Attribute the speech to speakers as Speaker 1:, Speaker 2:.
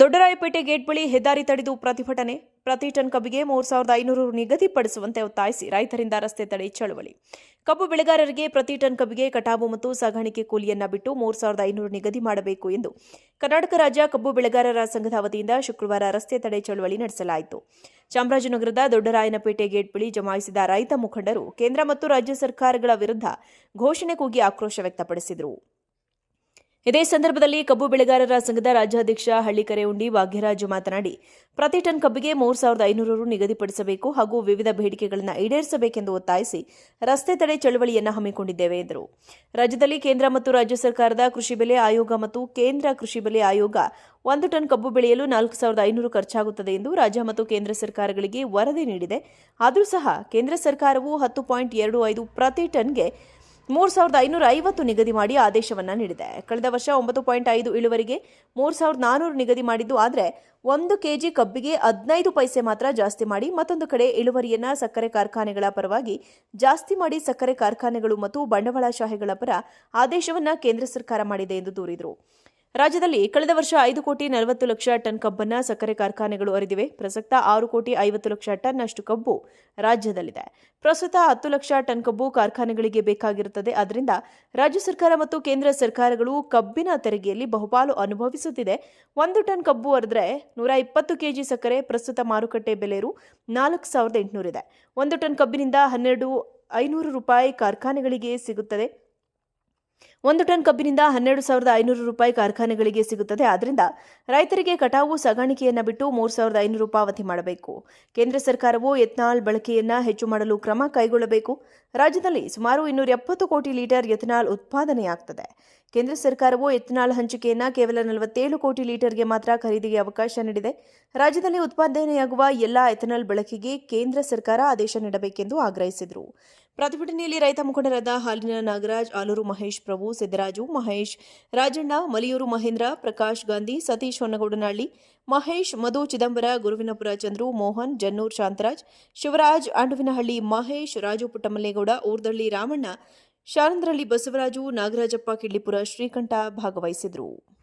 Speaker 1: ದೊಡ್ಡರಾಯಪೇಟೆ gate ಬಳಿ ಹೆದ್ದಾರಿ ತಡೆದು ಪ್ರತಿಭಟನೆ. ಪ್ರತಿ ಟನ್ ಕಬ್ಬಿಗೆ ಮೂರು ಸಾವಿರದ ಐನೂರು ನಿಗದಿಪಡಿಸುವಂತೆ ಒತ್ತಾಯಿಸಿ ರೈತರಿಂದ ರಸ್ತೆ ತಡೆ ಚಳವಳಿ. ಕಬ್ಬು ಬೆಳೆಗಾರರಿಗೆ ಪ್ರತಿ ಟನ್ ಕಬ್ಬಿಗೆ ಕಟಾವು ಮತ್ತು ಸಾಗಾಣಿಕೆ ಕೂಲಿಯನ್ನ ಬಿಟ್ಟು ಮೂರು ಸಾವಿರದ ಐನೂರು ನಿಗದಿ ಮಾಡಬೇಕು ಎಂದು ಕರ್ನಾಟಕ ರಾಜ್ಯ ಕಬ್ಬು ಬೆಳೆಗಾರರ ಸಂಘದ ವತಿಯಿಂದ ಶುಕ್ರವಾರ ರಸ್ತೆ ತಡೆ ಚಳವಳಿ ನಡೆಸಲಾಯಿತು. ಚಾಮರಾಜನಗರದ ದೊಡ್ಡರಾಯನಪೇಟೆ ಗೇಟ್ ಬಳಿ ಜಮಾಯಿಸಿದ ರೈತ ಮುಖಂಡರು ಕೇಂದ್ರ ಮತ್ತು ರಾಜ್ಯ ಸರ್ಕಾರಗಳ ವಿರುದ್ಧ ಘೋಷಣೆ ಕೂಗಿ ಆಕ್ರೋಶ ವ್ಯಕ್ತಪಡಿಸಿದರು. ಇದೇ ಸಂದರ್ಭದಲ್ಲಿ ಕಬ್ಬು ಬೆಳೆಗಾರರ ಸಂಘದ ರಾಜ್ಯಾಧ್ಯಕ್ಷ ಹಳ್ಳಿಕರೆ ಉಂಡಿ ಭಾಗ್ಯರಾಜು ಮಾತನಾಡಿ, ಪ್ರತಿ ಟನ್ ಕಬ್ಬಿಗೆ ಮೂರು ಸಾವಿರದ ಐನೂರು ರು ನಿಗದಿಪಡಿಸಬೇಕು ಹಾಗೂ ವಿವಿಧ ಬೇಡಿಕೆಗಳನ್ನು ಈಡೇರಿಸಬೇಕೆಂದು ಒತ್ತಾಯಿಸಿ ರಸ್ತೆ ತಡೆ ಚಳವಳಿಯನ್ನು ಹಮ್ಮಿಕೊಂಡಿದ್ದೇವೆ ಎಂದರು. ರಾಜ್ಯದಲ್ಲಿ ಕೇಂದ್ರ ಮತ್ತು ರಾಜ್ಯ ಸರ್ಕಾರದ ಕೃಷಿ ಬೆಲೆ ಆಯೋಗ ಮತ್ತು ಕೇಂದ್ರ ಕೃಷಿ ಬೆಲೆ ಆಯೋಗ ಒಂದು ಟನ್ ಕಬ್ಬು ಬೆಳೆಯಲು ನಾಲ್ಕು ಸಾವಿರದ ಐನೂರು ಖರ್ಚಾಗುತ್ತದೆ ಎಂದು ರಾಜ್ಯ ಮತ್ತು ಕೇಂದ್ರ ಸರ್ಕಾರಗಳಿಗೆ ವರದಿ ನೀಡಿದೆ. ಆದರೂ ಸಹ ಕೇಂದ್ರ ಸರ್ಕಾರವು ಹತ್ತು ಪಾಯಿಂಟ್ ಎರಡು ಐದು ಪ್ರತಿ ಟನ್ಗೆ ಮೂರು ಸಾವಿರದ ಐನೂರ ಐವತ್ತು ನಿಗದಿ ಮಾಡಿ ಆದೇಶವನ್ನ ನೀಡಿದೆ. ಕಳೆದ ವರ್ಷ ಒಂಬತ್ತು ಪಾಯಿಂಟ್ ಐದು ಇಳುವರಿಗೆ ಮೂರು ಸಾವಿರದ ನಾನೂರು ನಿಗದಿ ಮಾಡಿದ್ದು, ಆದರೆ ಒಂದು ಕೆಜಿ ಕಬ್ಬಿಗೆ ಹದಿನೈದು ಪೈಸೆ ಮಾತ್ರ ಜಾಸ್ತಿ ಮಾಡಿ ಮತ್ತೊಂದು ಕಡೆ ಇಳುವರಿಯನ್ನ ಸಕ್ಕರೆ ಕಾರ್ಖಾನೆಗಳ ಪರವಾಗಿ ಜಾಸ್ತಿ ಮಾಡಿ ಸಕ್ಕರೆ ಕಾರ್ಖಾನೆಗಳು ಮತ್ತು ಬಂಡವಾಳಶಾಹಿಗಳ ಪರ ಆದೇಶವನ್ನ ಕೇಂದ್ರ ಸರ್ಕಾರ ಮಾಡಿದೆ ಎಂದು ದೂರಿದರು. ರಾಜ್ಯದಲ್ಲಿ ಕಳೆದ ವರ್ಷ ಐದು ಕೋಟಿ ನಲವತ್ತು ಲಕ್ಷ ಟನ್ ಕಬ್ಬನ್ನು ಸಕ್ಕರೆ ಕಾರ್ಖಾನೆಗಳು ಅರಿದಿವೆ ಪ್ರಸಕ್ತ ಆರು ಕೋಟಿ ಐವತ್ತು ಲಕ್ಷ ಟನ್ ಅಷ್ಟು ಕಬ್ಬು ರಾಜ್ಯದಲ್ಲಿದೆ. ಪ್ರಸ್ತುತ ಹತ್ತು ಲಕ್ಷ ಟನ್ ಕಬ್ಬು ಕಾರ್ಖಾನೆಗಳಿಗೆ ಬೇಕಾಗಿರುತ್ತದೆ. ಆದ್ದರಿಂದ ರಾಜ್ಯ ಸರ್ಕಾರ ಮತ್ತು ಕೇಂದ್ರ ಸರ್ಕಾರಗಳು ಕಬ್ಬಿನ ತೆರಿಗೆಯಲ್ಲಿ ಬಹುಪಾಲು ಅನುಭವಿಸುತ್ತಿದೆ. ಒಂದು ಟನ್ ಕಬ್ಬು ಅರೆದ್ರೆ ನೂರ ಇಪ್ಪತ್ತು ಕೆಜಿ ಸಕ್ಕರೆ, ಪ್ರಸ್ತುತ ಮಾರುಕಟ್ಟೆ ಬೆಲೆ ರು ನಾಲ್ಕು ಸಾವಿರದ ಎಂಟುನೂರಿದೆ ಒಂದು ಟನ್ ಕಬ್ಬಿನಿಂದ ಹನ್ನೆರಡು ಐನೂರು ರೂಪಾಯಿ ಕಾರ್ಖಾನೆಗಳಿಗೆ ಸಿಗುತ್ತದೆ. ಒಂದು ಟನ್ ಕಬ್ಬಿನಿಂದ ಹನ್ನೆರಡು ಸಾವಿರದ ಐನೂರು ರೂಪಾಯಿ ಕಾರ್ಖಾನೆಗಳಿಗೆ ಸಿಗುತ್ತದೆ. ಆದ್ದರಿಂದ ರೈತರಿಗೆ ಕಟಾವು, ಸಾಗಾಣಿಕೆಯನ್ನು ಬಿಟ್ಟು ಮೂರು ಸಾವಿರದ ಐನೂರು ಪಾವತಿ ಮಾಡಬೇಕು. ಕೇಂದ್ರ ಸರ್ಕಾರವು ಎಥನಾಲ್ ಬಳಕೆಯನ್ನ ಹೆಚ್ಚು ಮಾಡಲು ಕ್ರಮ ಕೈಗೊಳ್ಳಬೇಕು. ರಾಜ್ಯದಲ್ಲಿ ಸುಮಾರು ಇನ್ನೂರ ಎಪ್ಪತ್ತು ಕೋಟಿ ಲೀಟರ್ ಎಥನಾಲ್ ಉತ್ಪಾದನೆಯಾಗುತ್ತದೆ ಕೇಂದ್ರ ಸರ್ಕಾರವು ಎಥನಾಲ್ ಹಂಚಿಕೆಯನ್ನು ಕೇವಲ ನಲವತ್ತೇಳು ಕೋಟಿ ಲೀಟರ್ಗೆ ಮಾತ್ರ ಖರೀದಿಗೆ ಅವಕಾಶ ನೀಡಿದೆ. ರಾಜ್ಯದಲ್ಲಿ ಉತ್ಪಾದನೆಯಾಗುವ ಎಲ್ಲಾ ಎಥನಾಲ್ ಬಳಕೆಗೆ ಕೇಂದ್ರ ಸರ್ಕಾರ ಆದೇಶ ನೀಡಬೇಕೆಂದು ಆಗ್ರಹಿಸಿದರು. ಪ್ರತಿಭಟನೆಯಲ್ಲಿ ರೈತ ಮುಖಂಡರಾದ ಹಾಲಿನ ನಾಗರಾಜ್, ಆಲೂರು ಮಹೇಶ್ ಪ್ರಭು ಸಿದ್ದರಾಜು, ಮಹೇಶ್ ರಾಜಣ್ಣ, ಮಲಿಯೂರು ಮಹೇಂದ್ರ, ಪ್ರಕಾಶ್ ಗಾಂಧಿ, ಸತೀಶ್ ಹೊನ್ನಗೌಡನಹಳ್ಳಿ, ಮಹೇಶ್, ಮಧು ಚಿದಂಬರ, ಗುರುವಿನಪುರ ಚಂದ್ರು, ಮೋಹನ್, ಜನ್ನೂರ್ ಶಾಂತರಾಜ್, ಶಿವರಾಜ್ ಅಂಡುವಿನಹಳ್ಳಿ ಮಹೇಶ್ ರಾಜು ಪುಟ್ಟಮಲ್ಲೇಗೌಡ, ಊರ್ದಳ್ಳಿ ರಾಮಣ್ಣ, ಶಾರಂದ್ರಹಳ್ಳಿ ಬಸವರಾಜು, ನಾಗರಾಜಪ್ಪ ಕಿಳ್ಳಿಪುರ ಶ್ರೀಕಂಠ ಭಾಗವಹಿಸಿದರು.